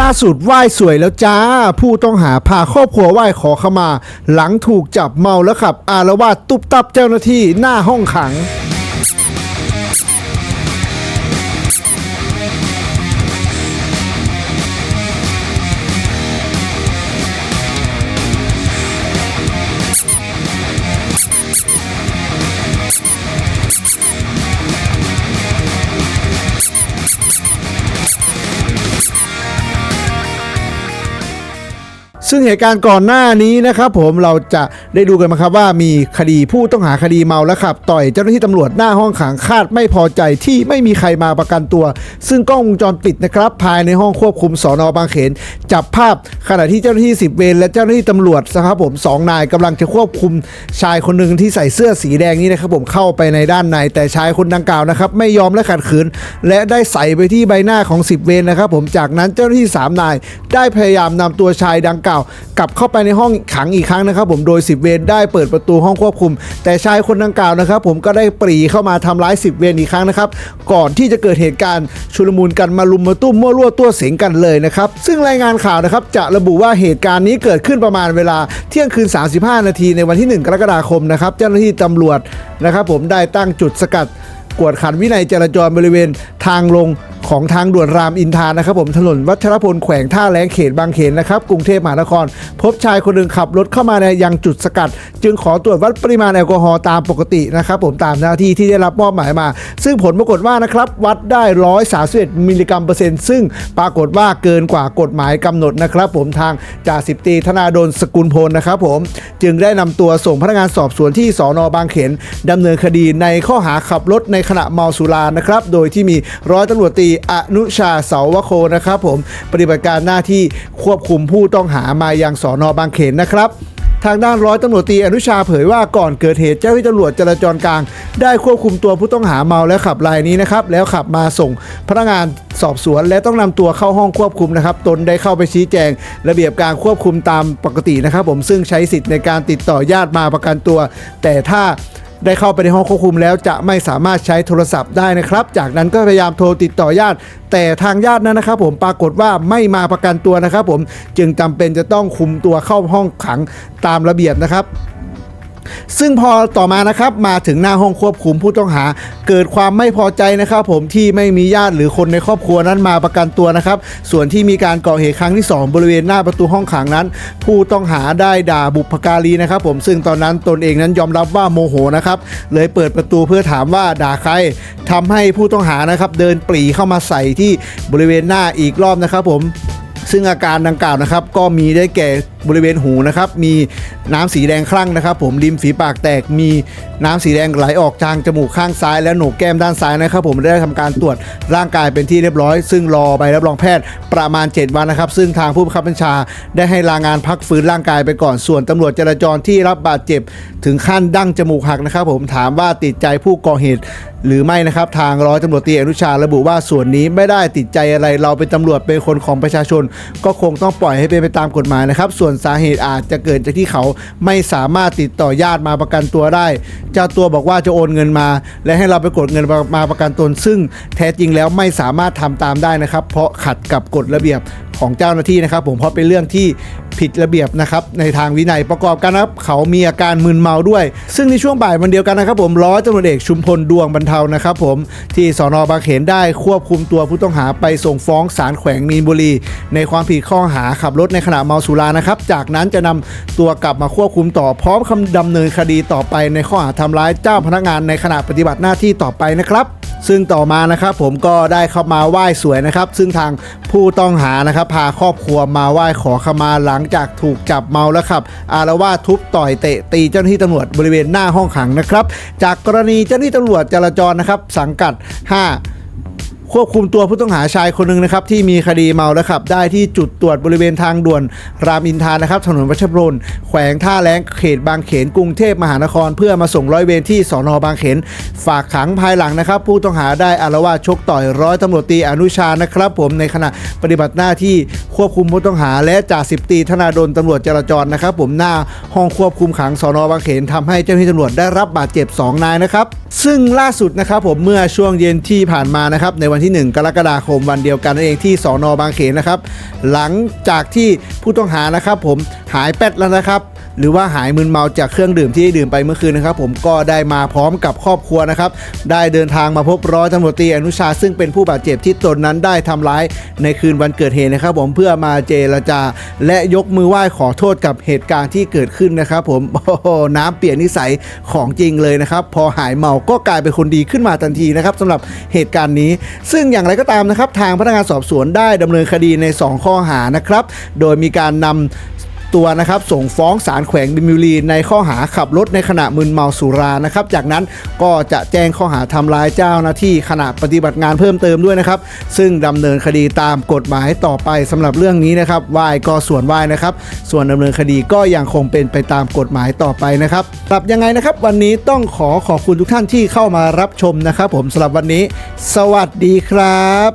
ล่าสุดไหว้สวยแล้วจ้า ผู้ต้องหาพาครอบครัวไหว้ขอขมา หลังถูกจับเมาแล้วขับ อารวาสตุบตับเจ้าหน้าที่หน้าห้องขัง ซึ่งเหตุการณ์ก่อนหน้านี้นะครับผมเราจะได้ดูกันมาครับว่ามีคดีผู้ต้องหาคดีเมาแล้วขับ ต่อยเจ้าหน้าที่ตำรวจหน้าห้องขังคาดไม่พอใจที่ไม่มีใครมาประกันตัว ซึ่งกล้องวงจรปิดนะครับภายในห้องควบคุมสอนอบางเขน จับภาพขณะที่เจ้าหน้าที่สิบเวรและเจ้าหน้าที่ตำรวจนะครับผมสองนายกำลังจะควบคุมชายคนหนึ่งที่ใส่เสื้อสีแดงนี้นะครับผมเข้าไปในด้านในแต่ชายคนดังกล่าวนะครับไม่ยอมและขัดขืน และได้ใส่ไปที่ใบหน้าของสิบเวรนะครับผมจากนั้นเจ้าหน้าที่สามนายได้พยายามนำตัวชายดังกล่าวกลับเข้าไปในห้องขังอีกครั้งนะครับผมโดยสิบเวรได้เปิดประตูห้องควบคุม แต่ชายคนดังกล่าวนะครับผมก็ได้ปรีเข้ามาทำร้ายสิบเวรอีกครั้งนะครับก่อนที่จะเกิดเหตุการณ์ชุลมุนกันมาลุมมาตุ้มมั่วรั่วตัวเสียงกันเลยนะครับซึ่งรายงานข่าวนะครับจะระบุว่าเหตุการณ์นี้เกิดขึ้นประมาณเวลาเที่ยงคืน 35 นาทีในวันที่ 1 กรกฎาคมนะครับเจ้าหน้าที่ตำรวจนะครับผมได้ตั้งจุดสกัดกวดขันวินัยจราจรบริเวณทางลง ของทางด่วนรามอินทรานะครับผมถนนวัชรพลแขวงท่าแรงเขตบางเขนนะครับกรุงเทพมหานคร พบชายคนหนึ่งขับรถเข้ามาในยังจุดสกัด จึงขอตรวจวัดปริมาณแอลกอฮอล์ตามปกตินะครับผมตามหน้าที่ที่ได้รับมอบหมายมา ซึ่งผลปรากฏว่านะครับวัดได้ร้อยสาสิบมิลลิกรัมเปอร์เซ็นต์ซึ่งปรากฏว่าเกินกว่ากฎหมายกำหนดนะครับผมทางจ่าสิบตีธนาดลสกุลพลนะครับผมจึงได้นำตัวส่งพนักงานสอบสวนที่สอนอบางเขนดำเนินคดีในข้อหาขับรถในขณะเมาสุรานะครับโดยที่มีร้อยตำรวจตรีอนุชาเสาวโคนะครับผมปฏิบัติการหน้าที่ควบคุมผู้ต้องหามายังสอนอบางเขนนะครับทางด้านร้อยตำรวจตรีอนุชาเผยว่าก่อนเกิดเหตุเจ้าหน้าที่ตำรวจจราจรกลาง ได้ควบคุมตัวผู้ต้องหาเมาและขับรายนี้นะครับแล้วขับมาส่งพนักงานสอบสวน และต้องนำตัวเข้าห้องควบคุมนะครับตนได้เข้าไปชี้แจง ระเบียบการควบคุมตามปกตินะครับ ผมซึ่งใช้สิทธิ์ในการติดต่อญาติมาประกันตัว แต่ถ้า ได้เข้าไปในห้องควบคุมแล้วจะไม่สามารถใช้โทรศัพท์ได้นะครับ จากนั้นก็พยายามโทรติดต่อญาติ แต่ทางญาตินั้นนะครับ ผมปรากฏว่าไม่มาประกันตัวนะครับ ผมจึงจำเป็นจะต้องคุมตัวเข้าห้องขังตามระเบียบนะครับ ซึ่งพอต่อมานะครับมาถึงหน้าห้องควบคุมผู้ต้องหา เกิดความไม่พอใจนะครับผมที่ไม่มีญาติหรือคนในครอบครัวนั้นมาประกันตัวนะครับ ส่วนที่มีการก่อเหตุครั้งที่ 2 บริเวณหน้าประตูห้องขังนั้น ผู้ต้องหาได้ด่าบุพการีนะครับ ผมซึ่งตอนนั้นตนเองนั้นยอมรับว่าโมโหนะครับเลยเปิดประตูเพื่อถามว่าด่าใครทำให้ผู้ต้องหานะครับเดินปรีเข้ามาใส่ที่บริเวณหน้าอีกรอบนะครับ ผมซึ่งอาการดังกล่าวนะครับก็มีได้แก่ บริเวณหูนะครับมีน้ำสีแดงคลั่งนะครับ ผมริมฝีปากแตกมีน้ำสีแดงไหลออกทางจมูกข้างซ้าย และโหนกแก้มด้านซ้ายนะครับ ผมได้ทำการตรวจร่างกายเป็นที่เรียบร้อย ซึ่งรอใบรับรองแพทย์ประมาณ 7 วันนะครับ ซึ่งทางผู้บังคับบัญชา ได้ให้ลางานพักฟื้นร่างกายไปก่อนส่วนตำรวจจราจรที่รับบาดเจ็บ ถึงขั้นดั้งจมูกหักนะครับ ผมถามว่าติดใจผู้ก่อเหตุหรือไม่นะครับทางร้อยตำรวจตีอนุชาระบุว่าส่วนนี้ไม่ได้ติดใจอะไรเราเป็นตำรวจเป็นคนของประชาชน ก็คงต้องปล่อยให้เป็นไปตามกฎหมายนะครับส่วนสาเหตุอาจจะเกิดจากที่เขาไม่สามารถติดต่อญาติมาประกันตัวได้ เจ้าตัวบอกว่าจะโอนเงินมา และให้เราไปกดเงินมาประกันตน ซึ่งแท้จริงแล้วไม่สามารถทำตามได้นะครับ เพราะขัดกับกฎระเบียบของเจ้าหน้าที่นะครับ ผมเพราะเป็นเรื่องที่ ผิดระเบียบนะครับในทางวินัยประกอบกันนะครับเขามีอาการมึนเมาด้วย ซึ่งในช่วงบ่ายวันเดียวกันนะครับ ผมร้อยตำรวจเอกชุมพลดวงบรรเทานะครับ ผมที่สอนอบางเขนได้ควบคุมตัวผู้ต้องหาไปส่งฟ้องศาลแขวงมีนบุรี ในความผิดข้อหาขับรถในขณะเมาสุรานะครับ จากนั้นจะนำตัวกลับมาควบคุมต่อพร้อมคำดำเนินคดีต่อไปในข้อหาทำร้ายเจ้าพนักงานในขณะปฏิบัติหน้าที่ต่อไปนะครับ ซึ่งต่อมานะครับผมก็ได้เข้ามาไหว้สวยนะครับ ซึ่งทางผู้ต้องหานะครับ พาครอบครัวมาไหว้ขอขมาหลังจากถูกจับเมาแล้วครับ อารวาทุบต่อยเตะตีเจ้าหน้าที่ตำรวจบริเวณหน้าห้องขังนะครับ จากกรณีเจ้าหน้าที่ตำรวจจราจรนะครับ สังกัด 5 ควบคุมตัวผู้ต้องหาชายคนหนึ่งนะครับที่มีคดีเมาแล้วขับ ได้ที่จุดตรวจบริเวณทางด่วนรามอินทรานะครับถนนวัชรพลแขวงท่าแรงเขตบางเขนกรุงเทพมหานคร เพื่อมาส่งร้อยเวรที่สอนอบางเขน ฝากขังภายหลังนะครับ ผู้ต้องหาได้อารวาสชกต่อยร้อยตำรวจตีอนุชานะครับ ผมในขณะปฏิบัติหน้าที่ควบคุมผู้ต้องหา และจ่าสิบตีธนาดลตำรวจจราจรนะครับ ผมหน้าห้องควบคุมขังสอนอบางเขนทำให้เจ้าหน้าที่ตำรวจได้รับบาดเจ็บ 2 นายนะครับ ซึ่งล่าสุดนะครับผมเมื่อช่วงเย็นที่ผ่านมานะครับในวันที่ 1 กรกฎาคมวันเดียวกันนั่นเองที่สอนอบางเขนนะครับ หลังจากที่ผู้ต้องหานะครับผมหายแป๊ดแล้วนะครับ หรือว่าหายมึนเมาจากเครื่องดื่มที่ดื่มไปเมื่อคืนนะครับ ผมก็ได้มาพร้อมกับครอบครัวนะครับ ได้เดินทางมาพบร้อยตำรวจตีอนุชา ซึ่งเป็นผู้บาดเจ็บที่ตนนั้นได้ทำร้ายในคืนวันเกิดเหตุนะครับ ผมเพื่อมาเจรจา และยกมือไหว้ขอโทษกับเหตุการณ์ที่เกิดขึ้นนะครับผมโอ้โหน้ำเปลี่ยนนิสัยของจริงเลยนะครับ พอหายเมาก็กลายเป็นคนดีขึ้นมาทันทีนะครับสำหรับเหตุการณ์นี้ ซึ่งอย่างไรก็ตามนะครับ ทางพนักงานสอบสวนได้ดำเนินคดีใน 2 ข้อหานะครับ โดยมีการนำ ตัวนะครับส่งฟ้องศาลแขวงบินบุรีในข้อหาขับรถในขณะมึนเมาสุรานะครับจากนั้นก็จะแจ้งข้อหาทำร้ายเจ้าหน้าที่ขณะปฏิบัติงานเพิ่มเติมด้วยนะครับ ซึ่งดำเนินคดีตามกฎหมายต่อไปสำหรับเรื่องนี้นะครับวายก็ส่วนวายนะครับ ส่วนดำเนินคดีก็ยังคงเป็นไปตามกฎหมายต่อไปนะครับสำหรับยังไงนะครับ วันนี้ต้องขอขอบคุณทุกท่านที่เข้ามารับชมนะครับ ผมสำหรับวันนี้ สวัสดีครับ